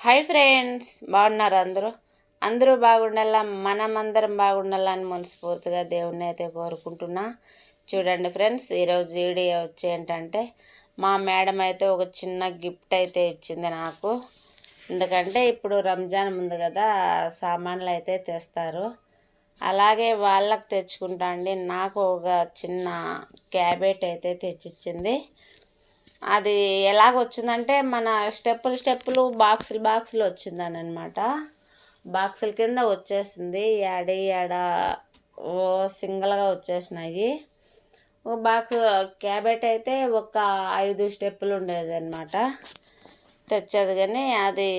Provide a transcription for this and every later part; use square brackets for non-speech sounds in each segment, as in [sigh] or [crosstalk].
Hi friends బాగున్నారు అందరూ? అందరూ బాగుండాలా? మనం అందరం బాగుండాలని మనస్ఫూర్తిగా దేవుణ్ణి అయితే కోరుకుంటున్నా. చూడండి ఫ్రెండ్స్ ఈరోజు వీడియో వచ్చి ఏంటంటే మా మేడం అయితే ఒక చిన్న గిఫ్ట్ అయితే ఇచ్చింది నాకు. ఎందుకంటే ఇప్పుడు రంజాన్ ఉంది కదా సామాన్లు అయితే తెస్తారు. అలాగే వాళ్ళకి తెచ్చుకుంటా అండి. నాకు ఒక చిన్న క్యాబెట్ అయితే తెచ్చిచ్చింది. అది ఎలాగ వచ్చిందంటే మన స్టెప్పులు స్టెప్పులు బాక్సులు బాక్సులు వచ్చిందని అనమాట బాక్సుల కింద వచ్చేసింది. ఏడ ఏడ ఓ సింగిల్గా వచ్చేసినాయి. ఓ బాక్స్ క్యాబెట్ అయితే ఒక ఐదు స్టెప్పులు ఉండేది అనమాట తెచ్చేది కానీ అది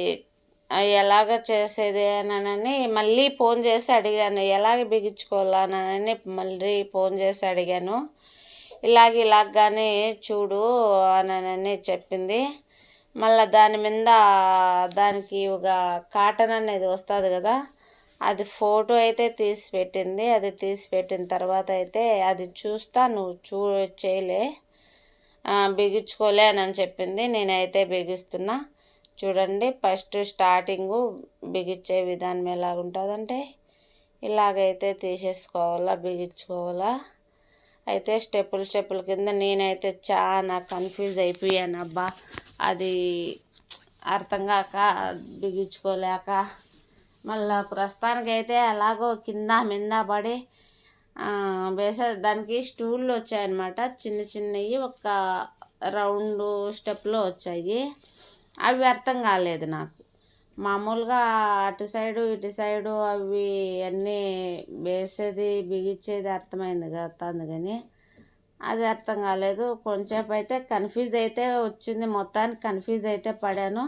ఎలాగ చేసేది అని మళ్ళీ ఫోన్ చేసి అడిగాను. ఎలాగ బిగించుకోవాలని మళ్ళీ ఫోన్ చేసి అడిగాను. ఇలాగ ఇలాగగానే చూడు అని చెప్పింది. మళ్ళీ దాని మీద దానికి ఒక కాటన్ అనేది వస్తుంది కదా అది ఫోటో అయితే తీసి పెట్టింది. అది తీసి పెట్టిన తర్వాత అయితే అది చూస్తా నువ్వు చూ చేయలే బిగించుకోలే అని చెప్పింది. నేనైతే బిగిస్తున్నా. చూడండి ఫస్ట్ స్టార్టింగు బిగించే విధానం ఎలాగుంటుందంటే ఇలాగైతే తీసేసుకోవాలా బిగించుకోవాలా. అయితే స్టెప్పులు స్టెప్పుల కింద నేనైతే చాలా కన్ఫ్యూజ్ అయిపోయాను అబ్బా. అది అర్థం కాక బిగించుకోలేక మళ్ళా ప్రస్తుతానికి అయితే ఎలాగో కింద మింద పడి వేసే దానికి స్టూళ్ళు వచ్చాయన్నమాట. చిన్న చిన్నవి ఒక రౌండ్ స్టెప్లో వచ్చాయి. అవి అర్థం కాలేదు నాకు. మామూలుగా అటు సైడు ఇటు సైడు అవి అన్నీ వేసేది బిగించేది అర్థమైంది కాదు కానీ అది అర్థం కాలేదు. కొంచెంసేపు అయితే కన్ఫ్యూజ్ అయితే వచ్చింది. మొత్తానికి కన్ఫ్యూజ్ అయితే పడాను.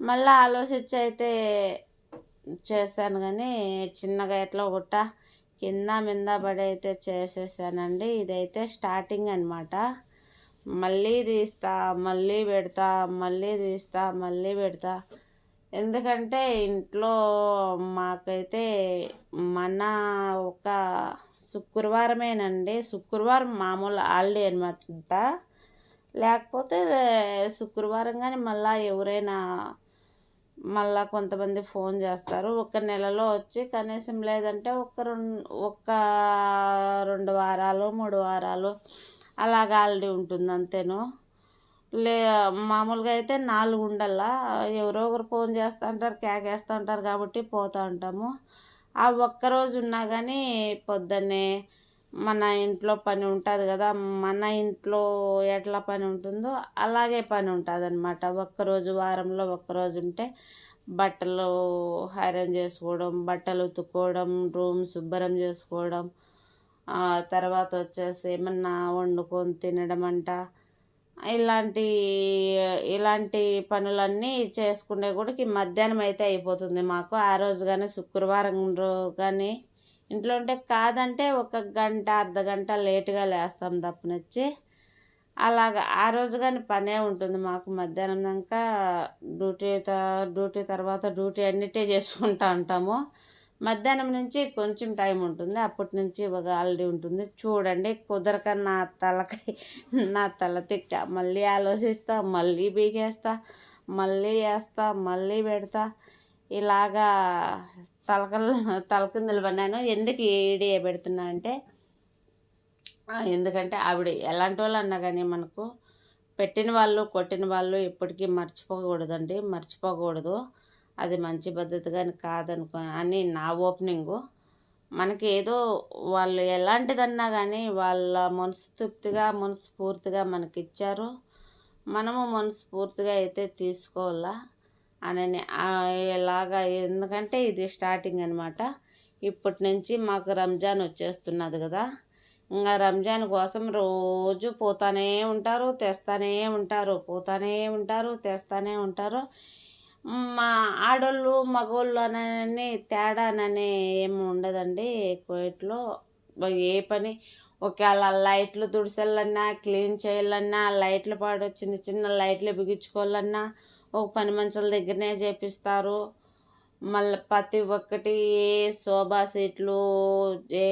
మళ్ళీ ఆలోచించి అయితే చేశాను కానీ చిన్నగా ఎట్లా గుట్ట కింద మింద పడి అయితే చేసేసానండి. ఇదైతే స్టార్టింగ్ అనమాట మళ్ళీ తీస్తా మళ్ళీ పెడతా మళ్ళీ తీస్తా మళ్ళీ పెడతా. ఎందుకంటే ఇంట్లో మాకైతే మన ఒక శుక్రవారమేనండి. శుక్రవారం మామూలు హాలిడే అనమాట లేకపోతే శుక్రవారం కానీ మళ్ళీ ఎవరైనా మళ్ళా కొంతమంది ఫోన్ చేస్తారు. ఒక నెలలో వచ్చి కనీసం లేదంటే ఒక రెండు ఒక రెండు వారాలు మూడు వారాలు అలాగ హాలిడే ఉంటుంది అంతేను లే మామూలుగా అయితే నాలుగు ఉండల్లా ఎవరో ఒకరు ఫోన్ చేస్తూ ఉంటారు కేకేస్తూ ఉంటారు కాబట్టి పోతూ ఉంటాము. ఆ ఒక్కరోజు ఉన్నా కానీ పొద్దున్నే మన ఇంట్లో పని ఉంటుంది కదా మన ఇంట్లో ఎట్లా పని ఉంటుందో అలాగే పని ఉంటుంది అనమాట ఒక్కరోజు వారంలో ఒక్కరోజు ఉంటే బట్టలు ఐరన్ చేసుకోవడం బట్టలు ఉతుక్కోవడం రూమ్ శుభ్రం చేసుకోవడం తర్వాత వచ్చేసి ఏమన్నా వండుకొని తినడం అంట ఇలాంటి ఇలాంటి పనులన్నీ చేసుకునే కూడా మధ్యాహ్నం అయితే అయిపోతుంది మాకు. ఆ రోజు కానీ శుక్రవారం కానీ ఇంట్లో ఉంటే కాదంటే ఒక గంట అర్ధ గంట లేటుగా లేస్తాం తప్పనొచ్చి. అలాగ ఆ రోజు కానీ పనే ఉంటుంది మాకు. మధ్యాహ్నం దాకా డ్యూటీ డ్యూటీ తర్వాత డ్యూటీ అన్నిటే చేసుకుంటూ ఉంటాము. మధ్యాహ్నం నుంచి కొంచెం టైం ఉంటుంది. అప్పటి నుంచి ఒక హాలిడే ఉంటుంది. చూడండి కుదరక నా తలకై నా తల తిక్క మళ్ళీ ఆలోచిస్తా మళ్ళీ బీగేస్తా మళ్ళీ వేస్తా మళ్ళీ పెడతా. ఇలాగా తలకల్ తలకిందులు పడినాను. ఎందుకు ఏడియా పెడుతున్నా అంటే ఎందుకంటే ఆవిడ ఎలాంటి వాళ్ళు అన్నా కానీ మనకు పెట్టిన వాళ్ళు కొట్టిన వాళ్ళు ఎప్పటికీ మర్చిపోకూడదండి. మర్చిపోకూడదు. అది మంచి పద్ధతి కానీ కాదనుకో అని నా ఓపెనింగు మనకి ఏదో వాళ్ళు ఎలాంటిదన్నా కానీ వాళ్ళ మనస్తృప్తిగా మనస్ఫూర్తిగా మనకి ఇచ్చారు మనము మనస్ఫూర్తిగా అయితే తీసుకోవాలా? అని ఎలాగా ఎందుకంటే ఇది స్టార్టింగ్ అనమాట ఇప్పటి నుంచి మాకు రంజాన్ వచ్చేస్తున్నది కదా. ఇంకా రంజాన్ కోసం రోజు పోతానే ఉంటారు తెస్తానే ఉంటారు పోతానే ఉంటారు తెస్తానే ఉంటారు. మా ఆడోళ్ళు మగోళ్ళు అని తేడానని ఏమి ఉండదండి. కోయిట్లో ఏ పని ఒకవేళ లైట్లు తుడిసెళ్ళన్నా క్లీన్ చేయాలన్నా లైట్లు పాడు చిన్న చిన్న లైట్లు బిగించుకోవాలన్నా ఒక పని మనుషుల దగ్గరనే చేపిస్తారు. మళ్ళీ ప్రతి ఒక్కటి ఏ సోఫా సీట్లు ఏ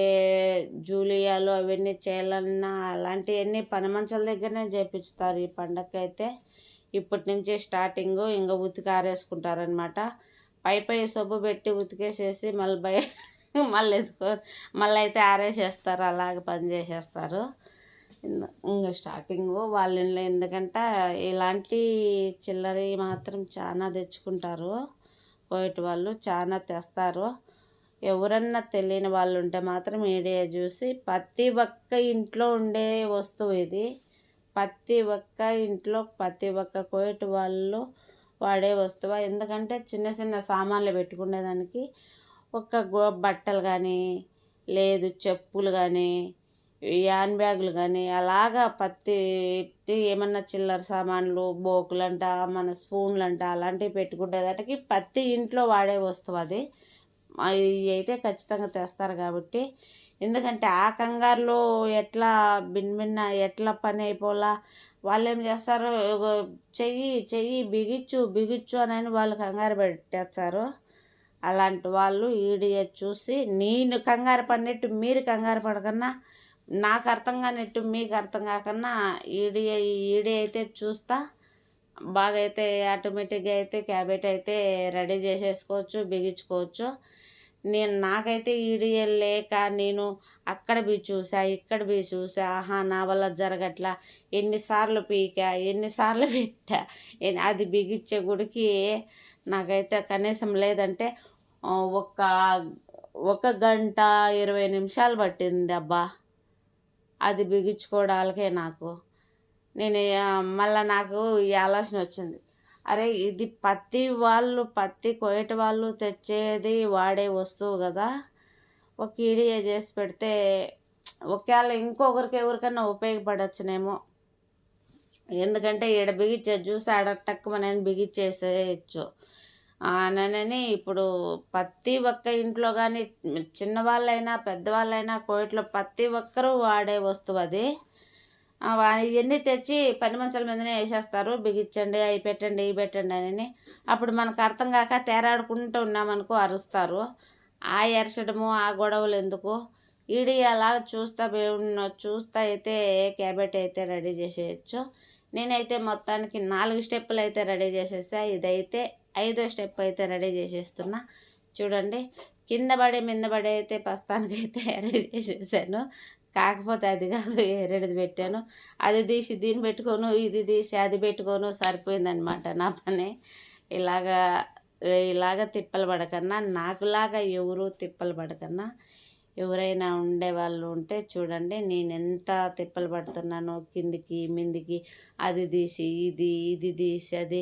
జూలియాలు అవన్నీ చేయాలన్నా అలాంటివన్నీ పని మనుషుల దగ్గరనే చేపిస్తారు ఈ పండగకి అయితే ఇప్పటి నుంచే స్టార్టింగ్ ఇంకా ఉతికి ఆరేసుకుంటారనమాట పై పై సబ్బు పెట్టి ఉతికేసేసి మళ్ళీ బయ మళ్ళీ ఎత్తుకో మళ్ళీ అయితే ఆరేసేస్తారు అలాగే పని చేసేస్తారు. ఇంకా స్టార్టింగ్ వాళ్ళ ఇంట్లో ఎందుకంటే ఇలాంటి చిల్లర మాత్రం చాలా తెచ్చుకుంటారు. కోయటి వాళ్ళు చాలా తెస్తారు. ఎవరన్నా తెలియని వాళ్ళు ఉంటే మాత్రం మీడియా చూసి ప్రతి ఒక్క ఇంట్లో ఉండే వస్తువు ఇది. ప్రతి ఒక్క ఇంట్లో ప్రతి ఒక్క కోయటి వాళ్ళు వాడే వస్తువు? ఎందుకంటే చిన్న చిన్న సామాన్లు పెట్టుకునేదానికి ఒక గో బట్టలు కానీ లేదు చెప్పులు కానీ హ్యాండ్ బ్యాగులు కానీ అలాగా పత్తి ఏమన్నా చిల్లర సామాన్లు బోకులంట మన స్పూన్లు అంట అలాంటివి పెట్టుకునేదానికి ప్రతి ఇంట్లో వాడే వస్తువు అది. అయితే ఖచ్చితంగా తెస్తారు కాబట్టి ఎందుకంటే ఆ కంగారులో ఎట్లా భిన్న భిన్న ఎట్లా పని అయిపోలా వాళ్ళు ఏం చేస్తారు చెయ్యి చెయ్యి బిగిచ్చు బిగిచ్చు అని వాళ్ళు కంగారు పెట్టేస్తారు. అలాంటి వాళ్ళు ఈడియో చూసి నేను కంగారు పడినట్టు మీరు కంగారు పడకన్నా నాకు అర్థం కానట్టు మీకు అర్థం కాకన్నా ఈడియో ఈడి అయితే చూస్తా. బాగా అయితే ఆటోమేటిక్గా అయితే క్యాబెట్ అయితే రెడీ చేసేసుకోవచ్చు బిగించుకోవచ్చు. నేను నాకైతే ఈడియో లేక నేను అక్కడ బీ చూసా ఇక్కడ బీ చూసా. ఆహా నా వల్ల జరగట్లా. ఎన్నిసార్లు పీకా ఎన్నిసార్లు పెట్టా. అది బిగించే గుడికి నాకైతే కనీసం లేదంటే ఒక ఒక గంట ఇరవై నిమిషాలు పట్టింది అబ్బా. అది బిగించుకోవడానికే నాకు. నేను మళ్ళీ నాకు ఈ ఆలోచన వచ్చింది. అరే ఇది పత్తి వాళ్ళు పత్తి కోయట వాళ్ళు తెచ్చేది వాడే వస్తువు కదా. ఒక ఈడియా చేసి పెడితే ఒకవేళ ఇంకొకరికి ఎవరికైనా ఉపయోగపడవచ్చునేమో ఎందుకంటే ఈడ బిగించే జ్యూస్ ఆడ నేను బిగించేసేయచ్చు అనని ఇప్పుడు ప్రతి ఒక్క ఇంట్లో కానీ చిన్నవాళ్ళైనా పెద్దవాళ్ళైనా కోయిట్లో ప్రతి ఒక్కరూ వాడే వస్తువు అది. ఇవన్నీ తెచ్చి పని మంచాల మీదనే వేసేస్తారు. బిగించండి అవి పెట్టండి ఇవి పెట్టండి అని. అప్పుడు మనకు అర్థం కాక తేరాడుకుంటూ ఉన్నామనుకో అరుస్తారు. ఆ ఎరచడము ఆ గొడవలు ఎందుకు? ఈడి అలా చూస్తా బే- చూస్తా అయితే క్యాబెట్ అయితే రెడీ చేసేయచ్చు. నేనైతే మొత్తానికి నాలుగు స్టెప్పులు అయితే రెడీ చేసేసా. ఇదైతే ఐదో స్టెప్ అయితే రెడీ చేసేస్తున్నా. చూడండి కింద పడే మింద పడే అయితే ప్రస్తుతానికి అయితే [laughs] రెడీ చేసేసాను. కాకపోతే అది కాదు ఎరడిది పెట్టాను. అది తీసి దీన్ని పెట్టుకోను ఇది తీసి అది పెట్టుకోను సరిపోయిందనమాట నా పని. ఇలాగా ఇలాగ తిప్పలు పడకన్నా నాకులాగా ఎవరు తిప్పలు పడకన్నా ఎవరైనా ఉండే వాళ్ళు ఉంటే చూడండి నేను ఎంత తిప్పలు పడుతున్నానో కిందికి మిందికి అది తీసి ఇది ఇది తీసి అది